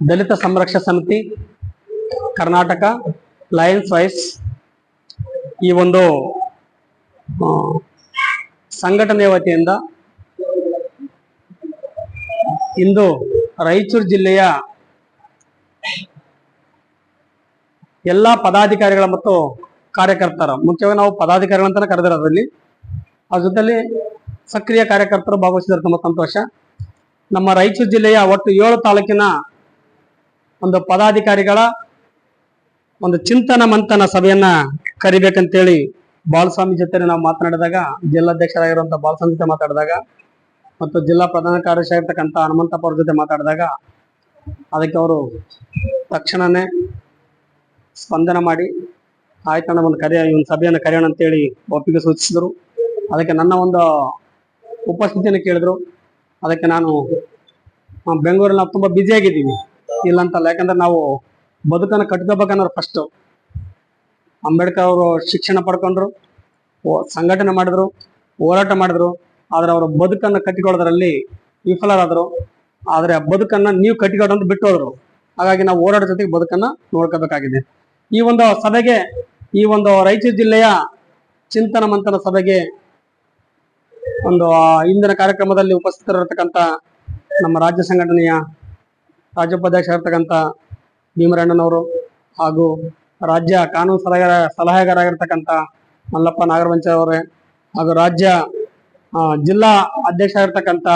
ದಲಿತ ಸಂರಕ್ಷಣಾ ಸಮಿತಿ, Karnataka Lions wise ಈ ಒಂದು ಸಂಘಟನೆಯ ವತಿಯಿಂದ ಇಂದು ರಾಯಚೂರು ಜಿಲ್ಲೆಯ ಎಲ್ಲ ಪದಾಧಿಕಾರಿಗಳ ಮತ್ತು ಕಾರ್ಯಕರ್ತರ, ಮುಖ್ಯವಾಗಿ ನಾವು ಪದಾಧಿಕಾರಿಗಳಂತಾನೆ ಕರೆದಿರೋದ್ರಲ್ಲಿ ಆ ಜೊತೆಯಲ್ಲಿ ಸಕ್ರಿಯ ಕಾರ್ಯಕರ್ತರು ಭಾಗವಹಿಸಿದ್ರೆ ತುಂಬ ಸಂತೋಷ. ನಮ್ಮ ರಾಯಚೂರು ಜಿಲ್ಲೆಯ ಒಟ್ಟು ಏಳು ತಾಲೂಕಿನ ಒಂದು ಪದಾಧಿಕಾರಿಗಳ ಒಂದು ಚಿಂತನ ಮಂಥನ ಸಭೆಯನ್ನ ಕರಿಬೇಕಂತೇಳಿ ಬಾಲಸ್ವಾಮಿ ಜೊತೆ ನಾವು ಮಾತನಾಡಿದಾಗ, ಜಿಲ್ಲಾಧ್ಯಕ್ಷರಾಗಿರುವಂತ ಬಾಲಸ್ವಾಮಿ ಜೊತೆ ಮಾತಾಡಿದಾಗ ಮತ್ತು ಜಿಲ್ಲಾ ಪ್ರಧಾನ ಕಾರ್ಯದರ್ಶಿ ಆಗಿರ್ತಕ್ಕಂಥ ಹನುಮಂತಪ್ಪ ಅವ್ರ ಜೊತೆ ಮಾತಾಡಿದಾಗ ಅದಕ್ಕೆ ಅವರು ತಕ್ಷಣನೇ ಸ್ಪಂದನ ಮಾಡಿ ಆಯ್ತಣ್ಣ ಒಂದು ಕರೆಯ ಒಂದು ಸಭೆಯನ್ನು ಕರೆಯೋಣ ಅಂತೇಳಿ ಒಪ್ಪಿಗೆ ಸೂಚಿಸಿದರು. ಅದಕ್ಕೆ ನನ್ನ ಒಂದು ಉಪಸ್ಥಿತಿಯನ್ನು ಕೇಳಿದ್ರು. ಅದಕ್ಕೆ ನಾನು ಬೆಂಗಳೂರಲ್ಲಿ ನಾವು ತುಂಬ ಬ್ಯುಸಿ ಆಗಿದ್ದೀವಿ. ಇಲ್ಲ ಅಂತಲ್ಲ ಯಾಕಂದ್ರೆ ನಾವು ಬದುಕನ್ನು ಕಟ್ಕೋಬೇಕನ್ನೋರು ಫಸ್ಟು ಅಂಬೇಡ್ಕರ್ ಅವರು ಶಿಕ್ಷಣ ಪಡ್ಕೊಂಡ್ರು ಸಂಘಟನೆ ಮಾಡಿದ್ರು, ಹೋರಾಟ ಮಾಡಿದ್ರು, ಆದರೆ ಅವರು ಬದುಕನ್ನು ಕಟ್ಟಿಕೊಳ್ಳೋದ್ರಲ್ಲಿ ವಿಫಲರಾದರು. ಆದರೆ ಆ ಬದುಕನ್ನ ನೀವು ಕಟ್ಟಿಕೊಳ್ಳೋದು ಬಿಟ್ಟು ಹೋದ್ರು. ಹಾಗಾಗಿ ನಾವು ಹೋರಾಟ ಜೊತೆಗೆ ಬದುಕನ್ನು ನೋಡ್ಕೋಬೇಕಾಗಿದೆ ಈ ಒಂದು ಸಭೆಗೆ, ಈ ಒಂದು ರಾಯಚೂರು ಜಿಲ್ಲೆಯ ಚಿಂತನ ಮಂಥನ ಸಭೆಗೆ ಒಂದು ಇಂದಿನ ಕಾರ್ಯಕ್ರಮದಲ್ಲಿ ಉಪಸ್ಥಿತರಿರತಕ್ಕಂಥ ನಮ್ಮ ರಾಜ್ಯ ಸಂಘಟನೆಯ ರಾಜ್ಯೋಪಾಧ್ಯಕ್ಷ ಇರ್ತಕ್ಕಂಥ ಭೀಮರಣ್ಣನವರು ಹಾಗೂ ರಾಜ್ಯ ಕಾನೂನು ಸಲಹೆಗಾರ ಸಲಹೆಗಾರಾಗಿರ್ತಕ್ಕಂಥ ಮಲ್ಲಪ್ಪ ನಾಗರಮಂಚ ಅವರೇ ಹಾಗೂ ರಾಜ್ಯ ಜಿಲ್ಲಾ ಅಧ್ಯಕ್ಷ ಆಗಿರ್ತಕ್ಕಂಥ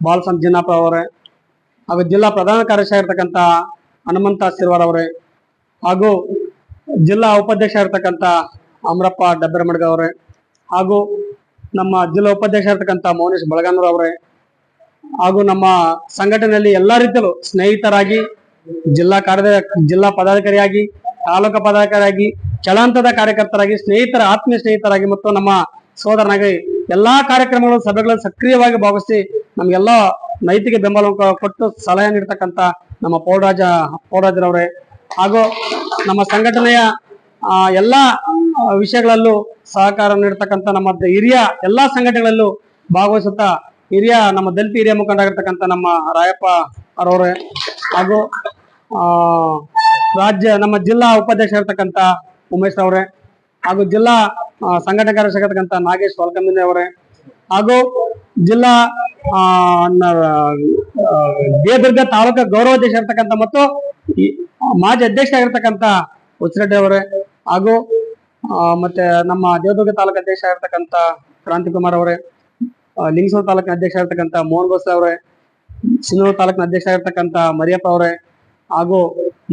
ಬಾಲಸಂತ್ ಜಿನ್ನಪ್ಪ ಅವರೇ ಹಾಗೂ ಜಿಲ್ಲಾ ಪ್ರಧಾನ ಕಾರ್ಯದರ್ಶಿ ಆಗಿರ್ತಕ್ಕಂಥ ಹನುಮಂತ ಸಿರ್ವಾರ್ ಅವರೇ ಹಾಗೂ ಜಿಲ್ಲಾ ಉಪಾಧ್ಯಕ್ಷ ಇರತಕ್ಕಂಥ ಅಮರಪ್ಪ ಡಬ್ಬರಮಡ್ಗ ಅವರೇ ಹಾಗೂ ನಮ್ಮ ಜಿಲ್ಲಾ ಉಪಾಧ್ಯಕ್ಷ ಇರ್ತಕ್ಕಂಥ ಮೌನೇಶ್ ಬಳಗಾನೂರ್ ಅವರೇ ಹಾಗೂ ನಮ್ಮ ಸಂಘಟನೆಯಲ್ಲಿ ಎಲ್ಲಾ ರೀತಿಯಲ್ಲೂ ಸ್ನೇಹಿತರಾಗಿ, ಜಿಲ್ಲಾ ಕಾರ್ಯ ಜಿಲ್ಲಾ ಪದಾಧಿಕಾರಿಯಾಗಿ, ತಾಲೂಕು ಪದಾಧಿಕಾರಿಯಾಗಿ, ಕೆಳಹಂತದ ಕಾರ್ಯಕರ್ತರಾಗಿ, ಸ್ನೇಹಿತರ ಆತ್ಮೀಯ ಸ್ನೇಹಿತರಾಗಿ ಮತ್ತು ನಮ್ಮ ಸೋದರನಾಗಿ ಎಲ್ಲಾ ಕಾರ್ಯಕ್ರಮಗಳು ಸಭೆಗಳಲ್ಲಿ ಸಕ್ರಿಯವಾಗಿ ಭಾಗವಹಿಸಿ ನಮ್ಗೆಲ್ಲ ನೈತಿಕ ಬೆಂಬಲ ಕೊಟ್ಟು ಸಲಹೆ ನೀಡ್ತಕ್ಕಂಥ ನಮ್ಮ ಪೌಡರಾಜ ಪೌಡರಾಜರವರೇ ಹಾಗೂ ನಮ್ಮ ಸಂಘಟನೆಯ ಎಲ್ಲಾ ವಿಷಯಗಳಲ್ಲೂ ಸಹಕಾರ ನೀಡತಕ್ಕಂಥ ನಮ್ಮ ಹಿರಿಯ ಎಲ್ಲಾ ಸಂಘಟನೆಗಳಲ್ಲೂ ಭಾಗವಹಿಸುತ್ತಾ ಹಿರಿಯ ನಮ್ಮ ದಲಿತ ಹಿರಿಯ ಮುಖಂಡರಾಗಿರ್ತಕ್ಕಂಥ ನಮ್ಮ ರಾಯಪ್ಪ ಅವರವರೇ ಹಾಗೂ ರಾಜ್ಯ ನಮ್ಮ ಜಿಲ್ಲಾ ಉಪಾಧ್ಯಕ್ಷ ಇರ್ತಕ್ಕಂಥ ಉಮೇಶ್ ಅವರೇ ಹಾಗೂ ಜಿಲ್ಲಾ ಸಂಘಟನೆ ನಾಗೇಶ್ ವಾಲ್ಕಂಬಿನಿ ಅವರೇ ಹಾಗೂ ಜಿಲ್ಲಾ ದೇವದುರ್ಗ ತಾಲೂಕು ಗೌರವಾಧ್ಯಕ್ಷ ಇರ್ತಕ್ಕಂಥ ಮತ್ತು ಮಾಜಿ ಅಧ್ಯಕ್ಷ ಆಗಿರ್ತಕ್ಕಂಥ ಹುಚ್ಚರೆಡ್ಡಿ ಅವರೇ ಹಾಗೂ ಮತ್ತೆ ನಮ್ಮ ದೇವದುರ್ಗ ತಾಲೂಕು ಅಧ್ಯಕ್ಷ ಆಗಿರ್ತಕ್ಕಂಥ ಕ್ರಾಂತಿಕುಮಾರ್ ಅವರೇ ಲಿಂಗಸೂರು ತಾಲೂಕಿನ ಅಧ್ಯಕ್ಷ ಆಗಿರ್ತಕ್ಕಂಥ ಮೋಹನ್ ಬೋಸ್ ಅವರೇ ಸಿನ್ನೂರು ತಾಲೂಕಿನ ಅಧ್ಯಕ್ಷ ಆಗಿರ್ತಕ್ಕಂಥ ಮರಿಯಪ್ಪ ಅವರೇ, ಹಾಗೂ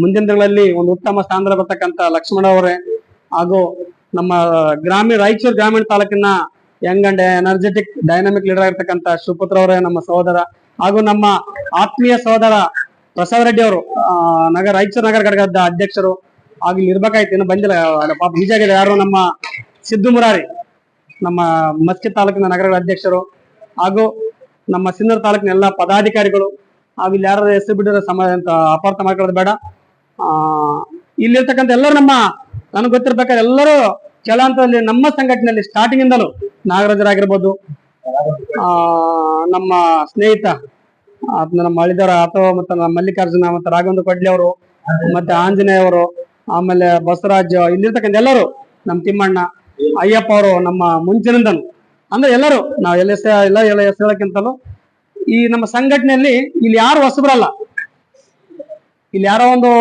ಮುಂದಿನ ದಿನಗಳಲ್ಲಿ ಒಂದು ಉತ್ತಮ ಸ್ಥಾನದಲ್ಲಿ ಬರ್ತಕ್ಕಂಥ ಲಕ್ಷ್ಮಣ ಅವರೇ, ಹಾಗೂ ನಮ್ಮ ಗ್ರಾಮೀಣ, ರಾಯಚೂರು ಗ್ರಾಮೀಣ ತಾಲೂಕಿನ young and energetic dynamic leader ಆಗಿರ್ತಕ್ಕಂಥ ಶಿವಪುತ್ರ ಅವರೇ, ನಮ್ಮ ಸಹೋದರ, ಹಾಗೂ ನಮ್ಮ ಆತ್ಮೀಯ ಸಹೋದರ ಪ್ರಸಾದ್ ರೆಡ್ಡಿ ಅವರು ನಗರ, ರಾಯಚೂರು ನಗರ ಘಟಕದ ಅಧ್ಯಕ್ಷರು ಹಾಗೂ ಇಲ್ಲಿ ಇರ್ಬೇಕಾಯ್ತು ಏನೋ ಬಂದಿಲ್ಲ. ಪಾಪ ನಿಜ ಆಗಿದೆ ಯಾರು ನಮ್ಮ ಸಿದ್ದು ಮುರಾರಿ, ನಮ್ಮ ಮಸ್ಕಿ ತಾಲೂಕಿನ ನಗರಗಳ ಅಧ್ಯಕ್ಷರು, ಹಾಗೂ ನಮ್ಮ ಸಿನ್ನೂರು ತಾಲೂಕಿನ ಎಲ್ಲ ಪದಾಧಿಕಾರಿಗಳು, ಹಾಗೂ ಇಲ್ಲಿ ಯಾರು ಹೆಸರು ಬಿಟ್ಟಿರೋ ಸಮ ಅಂತ ಅಪಾರ್ಥ ಮಾಡ್ಕೊಳ್ಳೋದು ಬೇಡ. ಇಲ್ಲಿರ್ತಕ್ಕಂಥ ಎಲ್ಲರೂ ನಮ್ಮ, ನನಗೆ ಗೊತ್ತಿರ್ಬೇಕಾದ್ರೆ ಎಲ್ಲರೂ ಕೆಳಹಂತದಲ್ಲಿ, ನಮ್ಮ ಸಂಘಟನೆಯಲ್ಲಿ ಸ್ಟಾರ್ಟಿಂಗ್ ಇಂದಲೂ ನಾಗರಾಜರಾಗಿರ್ಬೋದು. ಆ, ನಮ್ಮ ಸ್ನೇಹಿತ ನಮ್ಮ ಅಳಿದವರ ಅಥವಾ ಮತ್ತೆ ನಮ್ಮ ಮಲ್ಲಿಕಾರ್ಜುನ ಮತ್ತೆ ರಾಘವೇಂದ್ರ ಕೊಡ್ಲಿ ಅವರು, ಮತ್ತೆ ಆಂಜನೇಯ ಅವರು ಆಮೇಲೆ ಬಸವರಾಜ್ ಇಲ್ಲಿರ್ತಕ್ಕಂಥ ಎಲ್ಲರೂ ನಮ್ಮ ತಿಮ್ಮಣ್ಣ, ಅಯ್ಯಪ್ಪ ಅವರು ನಮ್ಮ ಮುಂಚಿನಿಂದನು. ಅಂದ್ರೆ ಎಲ್ಲರೂ, ನಾವು ಎಲ್ಲ ಎಸ್ ಎಲ್ಲ ಎಲ್ಲ ಎಸ್ ಹೇಳಕ್ಕಿಂತಲೂ ಈ ನಮ್ಮ ಸಂಘಟನೆಯಲ್ಲಿ ಇಲ್ಲಿ ಯಾರು ಹೊಸಬ್ರಲ್ಲ. ಇಲ್ಲಿ ಯಾರೋ ಒಂದು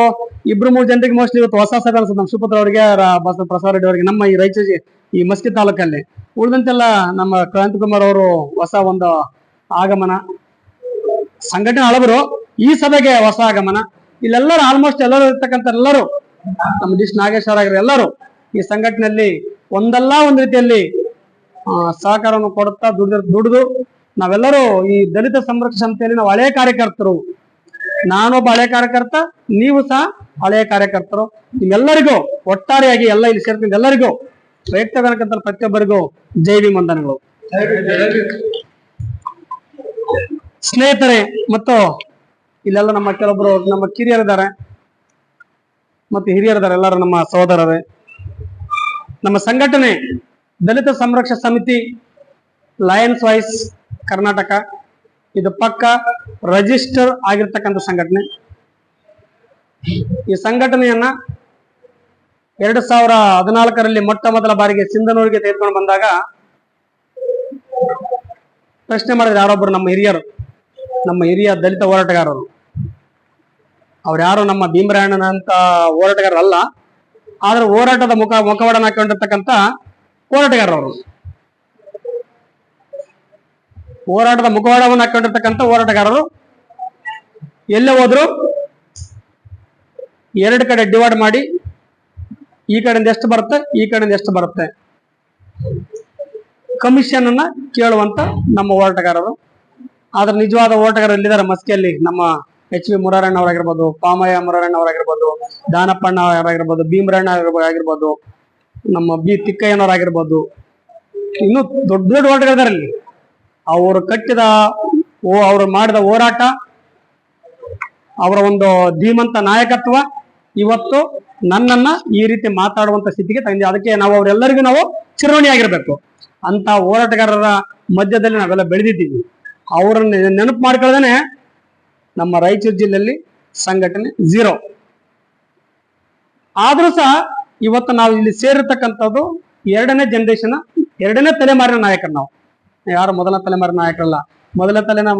ಇಬ್ರು, ಮೂರು ಜನರಿಗೆ ಮೋಸ್ಟ್ಲಿ ಇವತ್ತು ಹೊಸ ಸಭೆ ಅನ್ಸುತ್ತೆ ನಮ್ಮ ಸುಪುತ್ರ ಅವರಿಗೆ ಬಸವ ಪ್ರಸಾದ್ ರೆಡ್ಡಿ ಅವರಿಗೆ, ನಮ್ಮ ಈ ರಾಯಚೂರು ಈ ಮಸ್ಕಿ ತಾಲೂಕಲ್ಲಿ. ಉಳಿದಂತೆಲ್ಲ ನಮ್ಮ ಕ್ರಾಂತಿಕುಮಾರ್ ಅವರು ಹೊಸ ಒಂದು ಆಗಮನ. ಸಂಘಟನೆ ಹಳಬರು ಈ ಸಭೆಗೆ ಹೊಸ ಆಗಮನ. ಇಲ್ಲೆಲ್ಲರೂ ಆಲ್ಮೋಸ್ಟ್ ಎಲ್ಲರೂ ಇರ್ತಕ್ಕಂಥ ಎಲ್ಲರೂ ನಮ್ಮ ಡಿಶ್ ನಾಗೇಶ್ವರ ಆಗಿರೋ ಎಲ್ಲರೂ ಈ ಸಂಘಟನೆಯಲ್ಲಿ ಒಂದಲ್ಲ ಒಂದು ರೀತಿಯಲ್ಲಿ ಸಹಕಾರವನ್ನು ಕೊಡುತ್ತಾ ದುಡಿದ, ದುಡಿದು ನಾವೆಲ್ಲರೂ ಈ ದಲಿತ ಸಂರಕ್ಷ ಸಂಸ್ಥೆಯಲ್ಲಿ ನಾವು ಹಳೆಯ ಕಾರ್ಯಕರ್ತರು. ನಾನೊಬ್ಬ ಹಳೆ ಕಾರ್ಯಕರ್ತ, ನೀವು ಸಹ ಹಳೆಯ ಕಾರ್ಯಕರ್ತರು. ನಿಮ್ಮೆಲ್ಲರಿಗೂ ಒಟ್ಟಾರೆಯಾಗಿ ಎಲ್ಲ ಇಲ್ಲಿ ಸೇರ್ತಿದ್ದ ಎಲ್ಲರಿಗೂ ವೈಯಕ್ತಿಕ ಪ್ರತಿಯೊಬ್ಬರಿಗೂ ಜೈವಿ ಮಂದನಗಳು ಸ್ನೇಹಿತರೆ, ಮತ್ತು ಇಲ್ಲೆಲ್ಲ ನಮ್ಮ ಕೆಲವೊಬ್ರು, ನಮ್ಮ ಕಿರಿಯರಿದ್ದಾರೆ. ಮತ್ತು ಹಿರಿಯರಿದ್ದಾರೆ ಎಲ್ಲರೂ ನಮ್ಮ ಸಹೋದರರೇ, ನಮ್ಮ ಸಂಘಟನೆ ದಲಿತ ಸಂರಕ್ಷಣಾ ಸಮಿತಿ ಲಯನ್ಸ್ ವಾಯ್ಸ್ ಕರ್ನಾಟಕ. ಇದು ಪಕ್ಕ ರಜಿಸ್ಟರ್ ಆಗಿರ್ತಕ್ಕಂಥ ಸಂಘಟನೆ. ಈ ಸಂಘಟನೆಯನ್ನ ಎರಡು ಸಾವಿರ ಹದಿನಾಲ್ಕರಲ್ಲಿ ಮೊಟ್ಟ ಮೊದಲ ಬಾರಿಗೆ ಸಿಂಧನೂರಿಗೆ ತೆಗೆದುಕೊಂಡು ಬಂದಾಗ ಪ್ರಶ್ನೆ ಮಾಡಿದ್ರೆ ಯಾರೊಬ್ಬರು ನಮ್ಮ ಹಿರಿಯರು, ನಮ್ಮ ಹಿರಿಯ ದಲಿತ ಹೋರಾಟಗಾರರು. ಅವ್ರು ಯಾರು ನಮ್ಮ ಭೀಮರಾಯಣ್ಣನಂತ ಹೋರಾಟಗಾರರಲ್ಲ, ಆದ್ರೆ ಹೋರಾಟದ ಮುಖ, ಮುಖವಾಡನ ಹಾಕೊಂಡಿರ್ತಕ್ಕಂಥ ಹೋರಾಟಗಾರರು ಹೋರಾಟದ ಮುಖವಾಡವನ್ನು ಹಾಕೊಂಡಿರ್ತಕ್ಕಂಥ ಹೋರಾಟಗಾರರು. ಎಲ್ಲೇ ಹೋದ್ರು ಎರಡು ಕಡೆ ಡಿವೈಡ್ ಮಾಡಿ, ಈ ಕಡೆಯಿಂದ ಎಷ್ಟು ಬರುತ್ತೆ, ಈ ಕಡೆಯಿಂದ ಎಷ್ಟು ಬರುತ್ತೆ. ಕಮಿಷನ್ ಅನ್ನ ಕೇಳುವಂತ ನಮ್ಮ ಹೋರಾಟಗಾರರು. ಆದ್ರೆ ನಿಜವಾದ ಹೋರಾಟಗಾರರು ಎಲ್ಲಿದ್ದಾರೆ ಮಸ್ಕಿಯಲ್ಲಿ? ನಮ್ಮ ಎಚ್ ವಿ ಮುರಾರಣ್ಣ ಅವರಾಗಿರ್ಬೋದು ಪಾಮಯ್ಯ ಮುರಾರಣ್ಣ ಅವರಾಗಿರ್ಬೋದು ದಾನಪ್ಪಣ್ಣ ಅವರಾಗಿರ್ಬೋದು ಭೀಮರಣ್ಣ ಆಗಿರ್ಬೋದು- ನಮ್ಮ ಬಿ ತಿಕ್ಕಯ್ಯನವರಾಗಿರ್ಬೋದು. ಇನ್ನು ದೊಡ್ಡ ದೊಡ್ಡ ಹೋರಾಟಗಾರರು ಅಲ್ಲಿ. ಅವರು ಕಟ್ಟಿದ ಓ, ಅವರು ಮಾಡಿದ ಹೋರಾಟ, ಅವರ ಒಂದು ಧೀಮಂತ ನಾಯಕತ್ವ, ಇವತ್ತು ನನ್ನನ್ನ ಈ ರೀತಿ ಮಾತಾಡುವಂತ ಸ್ಥಿತಿಗೆ ತಂದಿದೆ. ಅದಕ್ಕೆ ನಾವು ಅವರೆಲ್ಲರಿಗೂ ನಾವು ಚಿರವಣಿಯಾಗಿರ್ಬೇಕು ಅಂತ ಹೋರಾಟಗಾರರ ಮಧ್ಯದಲ್ಲಿ ನಾವೆಲ್ಲ ಬೆಳೆದಿದ್ದೀವಿ. ಅವರನ್ನ ನೆನಪು ಮಾಡ್ಕೊಳ್ಳದೇನೆ ನಮ್ಮ ರಾಯಚೂರು ಜಿಲ್ಲೆಯಲ್ಲಿ ಸಂಘಟನೆ ಝೀರೋ ಆದ್ರೂ ಸಹ ಇವತ್ತು ನಾವು ಇಲ್ಲಿ ಸೇರಿರ್ತಕ್ಕಂಥದ್ದು ಎರಡನೇ ಜನರೇಷನ್ ಎರಡನೇ ತಲೆಮಾರಿನ ನಾಯಕರು ನಾವು. ಯಾರು ಮೊದಲ ತಲೆಮಾರಿನ ನಾಯಕರಲ್ಲ, ಮೊದಲ ತಲೆನ